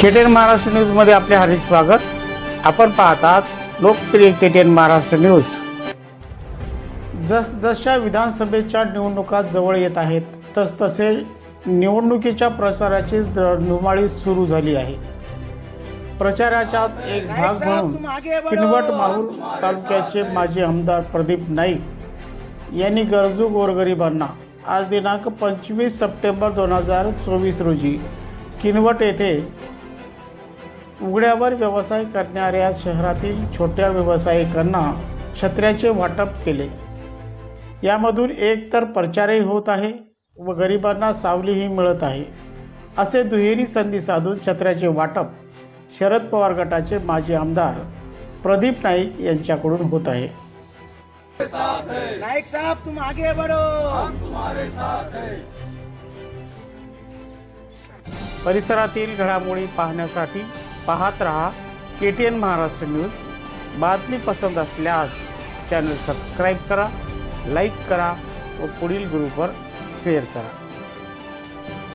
KTN Maharashtra न्यूजमध्ये आपले हार्दिक स्वागत. आपण पाहतात लोकप्रिय केटीएन महाराष्ट्र न्यूज जस जशा विधानसभेच्या निवडणुका जवळ येत आहेत तस तसे निवडणुकीच्या प्रचाराची धुमाळी सुरू झाली आहे. प्रचाराचाच एक भाग म्हणून किनवट माहूर तालुक्याचे माजी आमदार प्रदीप नाईक यांनी गरजू गोरगरिबांना आज दिनांक पंचवीस सप्टेंबर दोन हजार चोवीस रोजी किनवट येथे उघड्यावर व्यवसाय करणाऱ्या शहरातील छोट्या व्यावसायिकांना छत्र्याचे वाटप केले. यामधून एक तर प्रचारही होत आहे व गरिबांना सावलीही मिळत आहे. असे दुहेरी संधी साधून छत्र्याचे वाटप शरद पवार गटाचे माजी आमदार प्रदीप नाईक यांच्याकडून होत आहे. साहब तुम आगे बढ़ो. परिसरातील घडामोडी पाहण्यासाठी पाहत रहा K T N Maharashtra news. बातमी पसंत असल्यास चॅनल सबस्क्राईब करा लाईक करा व पुढील ग्रुपवर शेअर करा.